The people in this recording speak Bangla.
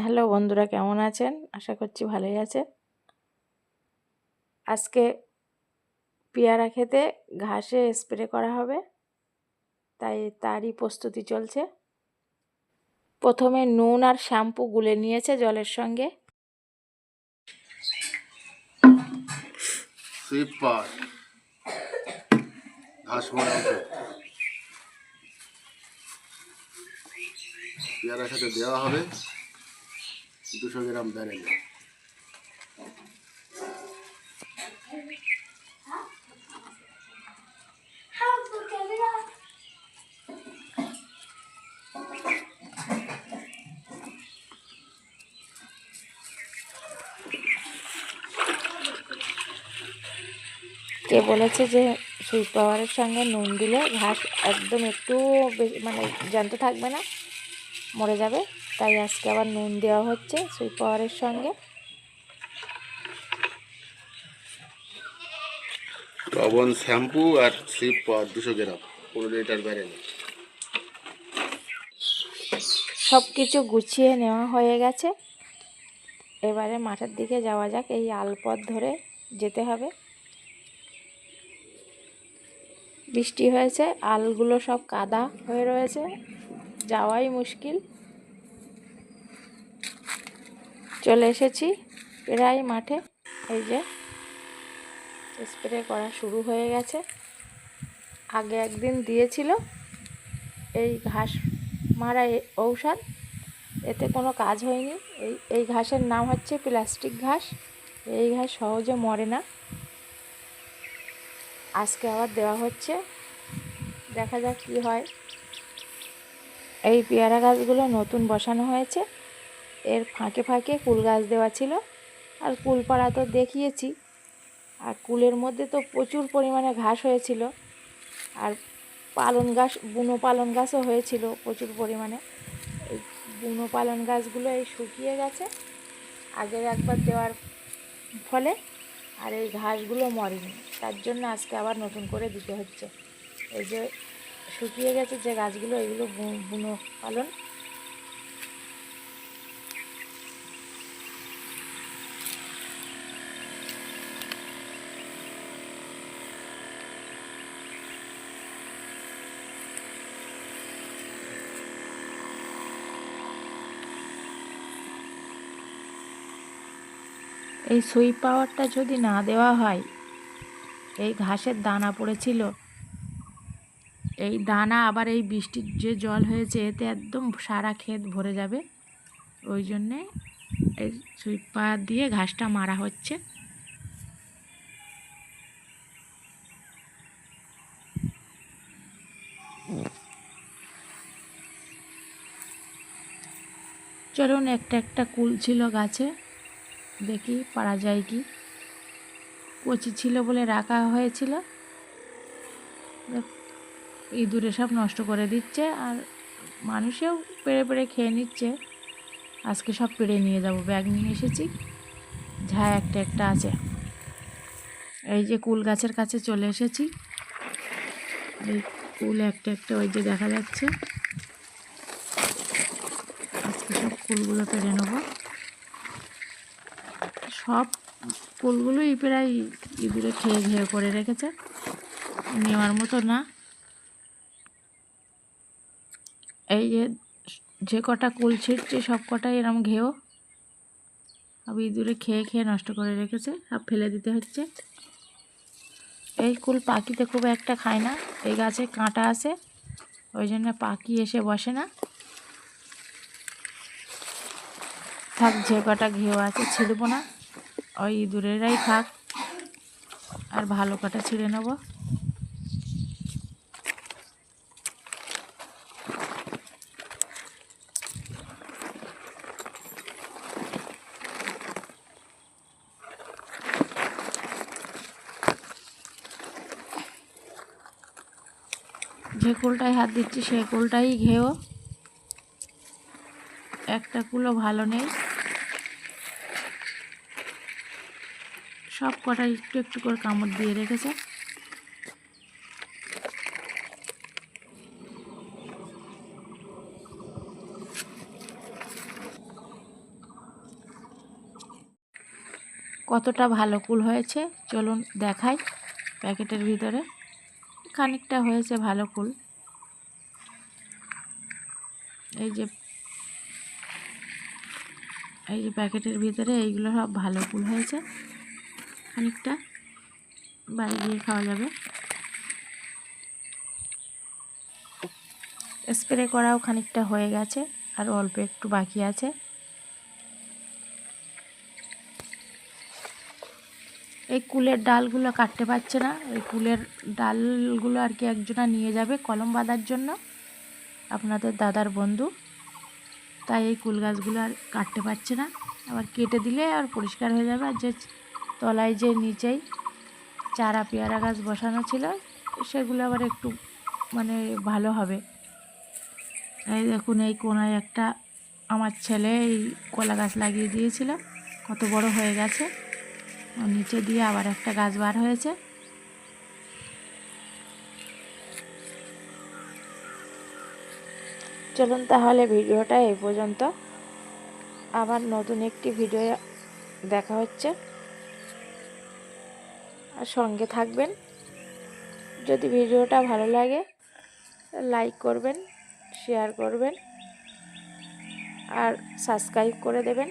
হ্যালো বন্ধুরা, কেমন আছেন? আশা করছি ভালোই আছেন। আজকে পেয়ারা খেতে ঘাসে স্প্রে করা হবে, তাই তারই প্রস্তুতি চলছে। প্রথমে নুন আর শ্যাম্পু গুলে নিয়েছে জলের সঙ্গে। পেয়ারার সাথে দেওয়া হবে। দুশো গ্রাম ব্যারেল কে বলেছে যে সুইট পাওয়ারের সঙ্গে নুন দিলে ঘাস একদম একটু মানে জ্যান্ত থাকবে না, মরে যাবে। তাই আজকে আবার নুন দেওয়া হচ্ছে সুইট পাওয়ারের সঙ্গে। লবণ শ্যাম্পু আর সুইপ পাওয়ার দুশো গ্রাম। পনেরো লিটার ব্যারেল সব কিছু গুছিয়ে নেওয়া হয়ে গেছে। এবারে মাঠের দিকে যাওয়া যাক এই আলপথ ধরে যেতে হবে। বৃষ্টি হয়েছে আলগুলো সব কাদা হয়ে রয়েছে যাওয়াই মুশকিল। চলে এসেছি প্রায় মাঠে। এই যে স্প্রে করা শুরু হয়ে গেছে। আগে একদিন দিয়েছিল। এই ঘাস মারা ঔষধ। এতে কোনো কাজ হয়নি। এই এই ঘাসের নাম হচ্ছে প্লাস্টিক ঘাস। এই ঘাস সহজে মরে না। আজকে আবার দেওয়া হচ্ছে। দেখা যাক কী হয়। এই পেয়ারা গাছগুলো নতুন বসানো হয়েছে। এর ফাঁকে ফাঁকে কুল গাছ দেওয়া ছিল আর কুল পাড়া তো দেখিয়েছি। আর কুলের মধ্যে তো প্রচুর পরিমাণে ঘাস হয়েছিল। আর পালন গাছ, বুনো পালন গাছও হয়েছিল প্রচুর পরিমাণে। এই বুনো পালন গাছগুলো এই শুকিয়ে গেছে। আগের একবার দেওয়ার ফলে আর এই ঘাসগুলো মরেনি। তার জন্য আজকে আবার নতুন করে দিতে হচ্ছে। এই যে শুকিয়ে গেছে যে গাছগুলো, এগুলো বুনো পালন এই সুই পাওয়ারটা যদি না দেওয়া হয়, এই ঘাসের দানা পড়েছিল। এই দানা আবার এই বৃষ্টির যে জল হয়েছে, এতে একদম সারা ক্ষেত ভরে যাবে। ওই জন্যে এই সুইপ পাওয়ার দিয়ে ঘাসটা মারা হচ্ছে। চলুন, একটা একটা কুল ছিল গাছে। দেখি, পারা যায় কি? কচি ছিল বলে রাখা হয়েছিল। ইঁদুরে সব নষ্ট করে দিচ্ছে আর মানুষেও পেড়ে পেড়ে খেয়ে নিচ্ছে। আজকে সব পেড়ে নিয়ে যাব, ব্যাগ নিয়ে এসেছি। যা একটা একটা আছে। এই যে কুল গাছের কাছে চলে এসেছি। এই কুল একটা একটা ওই যে দেখা যাচ্ছে। আজকে সব কুলগুলো পেড়ে নেব। সব ফুলগুলোই প্রায় ইঁদুরে খেয়ে ঘেয়ে করে রেখেছে। নেওয়ার মতো না। এই যে যে কটা কুল ছিঁড়ছে, সব কটাই এরম ঘেও। আর ইঁদুরে খেয়ে খেয়ে নষ্ট করে রেখেছে আর ফেলে দিতে হচ্ছে। এই কুল পাখিতে খুব একটা খায় না। এই গাছে কাঁটা আছে, ওই জন্য পাখি এসে বসে না। থাক, যে কটা ঘেউ আছে, ছিঁড়বো না। ওই ইঁদুরেরাই থাক। আর ভালো কাটা ছিঁড়ে নেব। যে কুলটায় হাত দিচ্ছি, সে কুলটাই ঘেও। একটা কুলো ভালো নেই। সব কটা একটু একটু করে কামড় দিয়ে রেখেছে। কতটা ভালো কুল হয়েছে, চলুন দেখাই প্যাকেটের ভিতরে। খানিকটা হয়েছে ভালো কুল। এই যে এই যে প্যাকেটের ভিতরে এইগুলো সব ভালো কুল হয়েছে। খানিকটা বাড়ি গিয়ে খাওয়া যাবে। স্প্রে করাও খানিকটা হয়ে গেছে, আর অল্প একটু বাকি আছে। এই কুলের ডালগুলো কাটতে পারছে না, এই কুলের ডালগুলো আর কি একজনা নিয়ে যাবে কলম বাঁধার জন্য, আপনাদের দাদার বন্ধু। তাই এই কুল গাছগুলো আর কাটতে পারছে না, আবার কেটে দিলে আর পরিষ্কার হয়ে যাবে, আর যে তলায় যে নিচেই চারা, পেয়ারা গাছ বসানো ছিল, সেগুলো আবার একটু মানে ভালো হবে। এই দেখুন, এই কোনায় একটা আমার ছেলে এই কলা গাছ লাগিয়ে দিয়েছিল, কত বড় হয়ে গেছে। নিচে দিয়ে আবার একটা গাছ বার হয়েছে। চলুন তাহলে ভিডিওটা এই পর্যন্ত। আবার নতুন একটি ভিডিও দেখা হচ্ছে। আর সঙ্গে থাকবেন। যদি ভিডিওটা ভালো লাগে লাইক করবেন শেয়ার করবেন, আর সাবস্ক্রাইব করে দেবেন।